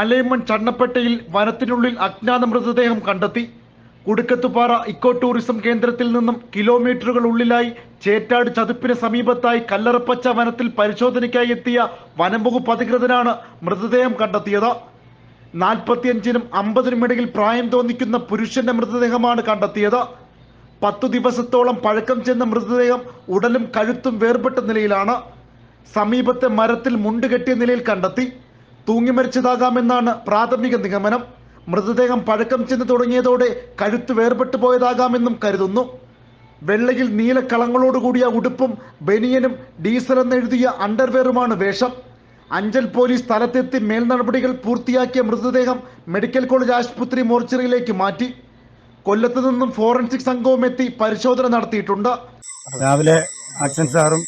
അലൈമൺ ചണ്ണപ്പേട്ടയിൽ വനത്തിനുള്ളിൽ അജ്ഞാത മൃതദേഹം കണ്ടെത്തി. കുടുക്കത്തുപാറ ഇക്കോ ടൂറിസം കേന്ദ്രത്തിൽ നിന്നും കിലോമീറ്ററുകൾ ഉള്ളിലായി ചേറ്റാട് ചതുപ്പിന് സമീപത്തായി കല്ലറപ്പച്ച വനത്തിൽ പരിശോധനയ്ക്കായി എത്തിയ വനംവകുപ്പ് അധികൃതരാണ് മൃതദേഹം കണ്ടെത്തിയത്. നാൽപ്പത്തിയഞ്ചിനും അമ്പതിനും ഇടയിൽ പ്രായം തോന്നിക്കുന്ന പുരുഷന്റെ മൃതദേഹമാണ് കണ്ടെത്തിയത്. പത്തു ദിവസത്തോളം പഴക്കം ചെന്ന മൃതദേഹം ഉടലും കഴുത്തും വേർപെട്ട നിലയിലാണ്. സമീപത്തെ മരത്തിൽ മുണ്ടുകെട്ടിയ നിലയിൽ കണ്ടെത്തി. തൂങ്ങി മരിച്ചതാകാമെന്നാണ് പ്രാഥമിക നിഗമനം. മൃതദേഹം പഴക്കം ചെന്ന് തുടങ്ങിയതോടെ കഴുത്ത് വേർപെട്ടു പോയതാകാമെന്നും കരുതുന്നു. വെള്ളയിൽ നീലക്കളങ്ങളോടുകൂടിയ ഉടുപ്പും ബനിയനും ഡീസൽ എന്നെഴുതിയ അണ്ടർവെയറുമാണ് വേഷം. അഞ്ചൽ പോലീസ് സ്ഥലത്തെത്തി മേൽനടപടികൾ പൂർത്തിയാക്കിയ മൃതദേഹം മെഡിക്കൽ കോളേജ് ആശുപത്രി മോർച്ചറിയിലേക്ക് മാറ്റി. കൊല്ലത്തു നിന്നും ഫോറൻസിക് സംഘവും എത്തി പരിശോധന നടത്തിയിട്ടുണ്ട്. രാവിലെ അച്ഛൻ സാറും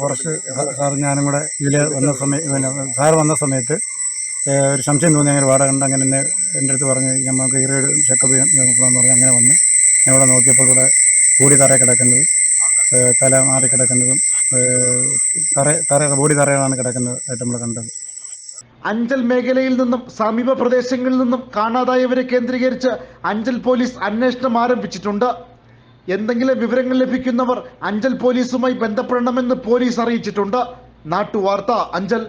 ഫോറസ്റ്റ് സാറും ഞാനും കൂടെ ഇതിൽ വന്ന സമയം സാർ വന്ന സമയത്ത് ഒരു സംശയം തോന്നി അങ്ങനെ വാടക കണ്ട് അങ്ങനെ എന്നെ എന്റെ അടുത്ത് പറഞ്ഞ് നമുക്ക് ഈറേഡ് ചെക്കപ്പ് നോക്കണമെന്ന് പറഞ്ഞ് അങ്ങനെ വന്ന് ഞാൻ ഇവിടെ നോക്കിയപ്പോൾ ഇവിടെ കൂടി തറ കിടക്കുന്നത് തല മാറി കിടക്കുന്നതും തറ തറ ബോഡി തറയാണ് കിടക്കുന്നത് ആയിട്ട് നമ്മൾ കണ്ടത്. അഞ്ചൽ മേഖലയിൽ നിന്നും സമീപ പ്രദേശങ്ങളിൽ നിന്നും കാണാതായവരെ കേന്ദ്രീകരിച്ച് അഞ്ചൽ പോലീസ് അന്വേഷണം ആരംഭിച്ചിട്ടുണ്ട്. എന്തെങ്കിലും വിവരങ്ങൾ ലഭിക്കുന്നവർ അഞ്ചൽ പോലീസുമായി ബന്ധപ്പെടണമെന്ന് പോലീസ് അറിയിച്ചിട്ടുണ്ട്. നാട്ടുവാർത്ത അഞ്ചൽ.